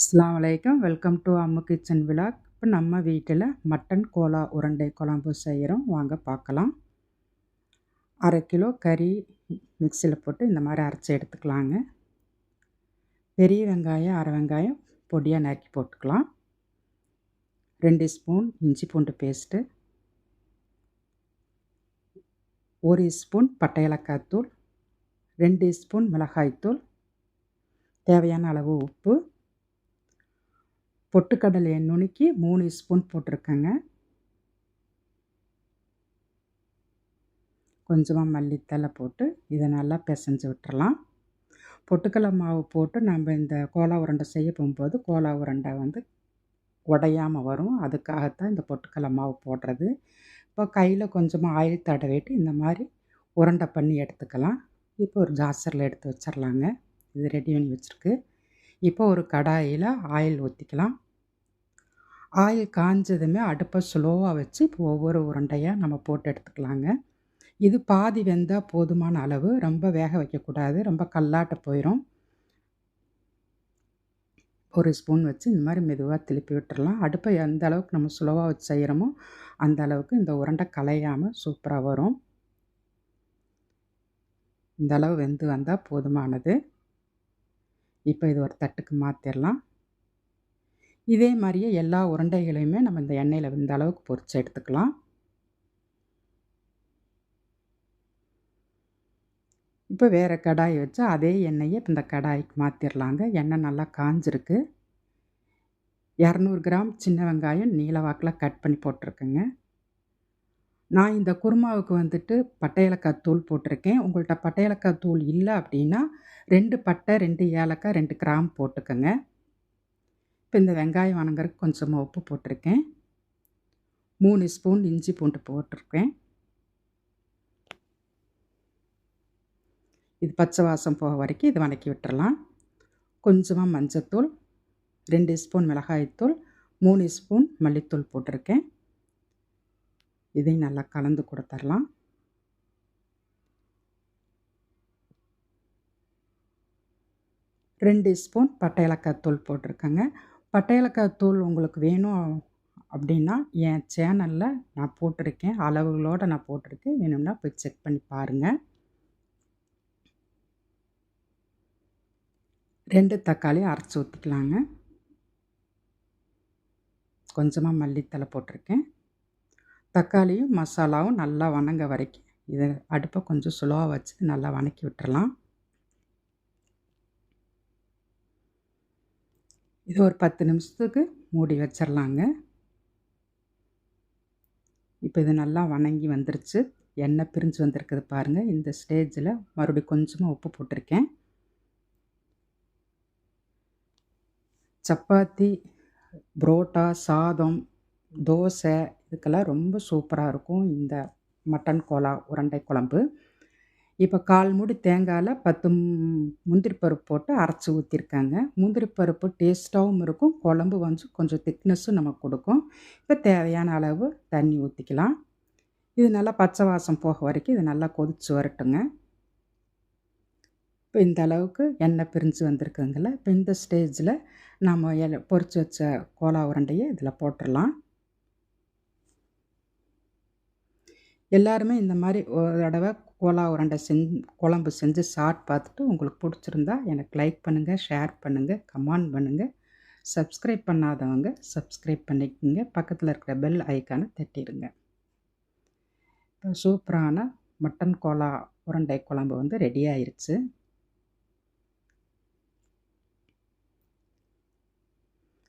அஸ்லாம் வலைக்கம் welcome to Ammu kitchen விழாக் இப்போ நம்ம வீட்டில் மட்டன் கோலா உருண்டை குழம்பு செய்கிறோம். வாங்க பார்க்கலாம். அரை கிலோ கறி மிக்சியில் போட்டு இந்த மாதிரி அரைச்சி எடுத்துக்கலாங்க. பெரிய வெங்காயம் அரை வெங்காயம் பொடியாக நறுக்கி போட்டுக்கலாம். ரெண்டு ஸ்பூன் இஞ்சி பூண்டு பேஸ்ட்டு. ஒரு ஸ்பூன் பட்டை ஏலக்காய் தூள். ரெண்டு ஸ்பூன் மிளகாய்த்தூள் தேவையான அளவு உப்பு. பொட்டுக்கடலையை நுணுக்கி மூணு ஸ்பூன் போட்டிருக்கேங்க. கொஞ்சமாக மல்லித்தலை போட்டு இதை நல்லா பிசைஞ்சு விட்டுறலாம். பொட்டுக்கடலை மாவு போட்டு நம்ம இந்த கோலா உருண்டை செய்ய போகும்போது கோலா உருண்டை வந்து உடையாமல் வரும். அதுக்காகத்தான் இந்த பொட்டுக்கடலை மாவு போடுறது. இப்போ கையில் கொஞ்சமாக ஆயில் தடவிட்டு இந்த மாதிரி உருண்டை பண்ணி எடுத்துக்கலாம். இப்போ ஒரு ஜாசரில் எடுத்து வச்சிடலாங்க இது ரெடி பண்ணி வச்சுருக்கு. இப்போ ஒரு கடாயில் ஆயில் ஊற்றிக்கலாம் ஆயில் காஞ்சதுமே அடுப்பை ஸ்லோவாக வச்சு இப்போ ஒவ்வொரு உருண்டையாக நம்ம போட்டு எடுத்துக்கலாங்க. இது பாதி வெந்தால் போதுமான அளவு ரொம்ப வேக வைக்கக்கூடாது ரொம்ப கல்லாட்ட போயிடும் ஒரு ஸ்பூன் வச்சு இந்த மாதிரி மெதுவாக திருப்பி விட்டுறலாம். அடுப்பை எந்த அளவுக்கு நம்ம ஸ்லோவாக வச்சு செய்கிறோமோ அந்த அளவுக்கு இந்த உருண்டை கலையாமல் சூப்பராக வரும். இந்த அளவு வெந்து வந்தால் போதுமானது. இப்போ இது ஒரு தட்டுக்கு மாற்றிடலாம் இதே மாதிரியே எல்லா உருண்டைகளையுமே நம்ம இந்த எண்ணெயில் இந்த அளவுக்கு பொறிச்சு எடுத்துக்கலாம். இப்போ வேறு கடாய் வச்சு அதே எண்ணெயை இப்போ இந்த கடாய்க்கு மாற்றிடலாங்க எண்ணெய் நல்லா காஞ்சிருக்கு. இரநூறு கிராம் சின்ன வெங்காயம் நீளவாக்கில் கட் பண்ணி போட்டிருக்கேங்க. நான் இந்த குருமாவுக்கு வந்துட்டு பட்டையலக்காய் தூள் போட்டிருக்கேன். உங்கள்கிட்ட பட்டையலக்காய் தூள் இல்லை அப்படின்னா ரெண்டு பட்டை ரெண்டு ஏலக்காய் ரெண்டு கிராம் போட்டுக்கோங்க. இப்போ இந்த வெங்காயம் வணங்குறதுக்கு கொஞ்சமாக உப்பு போட்டிருக்கேன். மூணு ஸ்பூன் இஞ்சி பூண்டு போட்டிருக்கேன். இது பச்சை வாசம் போக வரைக்கும் இது வணக்கி விட்டுறலாம். கொஞ்சமாக மஞ்சத்தூள் ரெண்டு ஸ்பூன் மிளகாய்த்தூள் மூணு ஸ்பூன் மல்லித்தூள் போட்டிருக்கேன். இதையும் நல்லா கலந்து கொடுத்துர்லாம் ரெண்டு ஸ்பூன் பட்டையலக்காய் தூள் போட்டிருக்கேங்க. பட்டையலக்காய் தூள் உங்களுக்கு வேணும் அப்படின்னா என் சேனலில் நான் போட்டிருக்கேன். அளவுகளோடு நான் போட்டிருக்கேன். வேணும்னா போய் செக் பண்ணி பாருங்கள் ரெண்டு தக்காளி அரைச்சி ஊற்றிக்கலாங்க கொஞ்சமாக மல்லித்தலை போட்டிருக்கேன். தக்காளியும் மசாலாவும் நல்லா வணங்க வரைக்கும். இதை அடுப்பை கொஞ்சம் சுலோவாக வச்சு நல்லா வணக்கி விட்டுறலாம். இது ஒரு பத்து நிமிஷத்துக்கு மூடி வச்சிடலாங்க இப்போ இது நல்லா வணங்கி வந்துருச்சு. எண்ணெய் பிரிஞ்சு வந்திருக்குது பாருங்கள் இந்த ஸ்டேஜில் மறுபடியும் கொஞ்சமாக உப்பு போட்டிருக்கேன். சப்பாத்தி புரோட்டா சாதம் தோசை இதுக்கெல்லாம் ரொம்ப சூப்பராக இருக்கும் இந்த மட்டன் கோலா உருண்டை குழம்பு. இப்போ கால் மூடி தேங்காயில் பத்து முந்திரி பருப்பு போட்டு அரைச்சி ஊற்றிருக்காங்க முந்திரி பருப்பு டேஸ்ட்டாகவும் இருக்கும் குழம்பு வந்து கொஞ்சம் திக்னஸும் நமக்கு கொடுக்கும். இப்போ தேவையான அளவு தண்ணி ஊற்றிக்கலாம் இது நல்லா பச்சை வாசம் போக வரைக்கும் இது நல்லா கொதித்து வரட்டுங்க. இப்போ இந்த அளவுக்கு எண்ணெய் பிரிஞ்சு வந்திருக்குங்கள இப்போ இந்த ஸ்டேஜில் நம்ம எ பொறிச்சு வச்ச கோலா உருண்டையை இதில் போட்டுடலாம் எல்லாருமே இந்த மாதிரி ஒரு தடவை கோலா உருண்டை செஞ் குழம்பு செஞ்சு சாப்பிட்டு பார்த்துட்டு உங்களுக்கு பிடிச்சிருந்தா எனக்கு லைக் பண்ணுங்கள் ஷேர் பண்ணுங்கள் கமெண்ட் பண்ணுங்கள் சப்ஸ்கிரைப் பண்ணாதவங்க சப்ஸ்கிரைப் பண்ணிக்கோங்க. பக்கத்தில் இருக்கிற பெல் ஐக்கானை தட்டிடுங்க. இப்போ சூப்பரான மட்டன் கோலா உருண்டை குழம்பு வந்து ரெடி ஆயிடுச்சு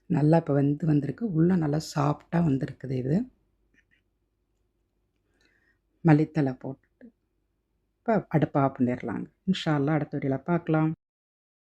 நல்லா இப்போ வந்து வந்திருக்கு. உள்ளே நல்லா சாஃப்டாக வந்திருக்குது இது. மல்லித்தலை போட்டுட்டு. இப்போ அடுப்பாக பண்ணிடலாங்க. இன்ஷால்லாம் அடுத்த வீடியோவில் பார்க்கலாம்.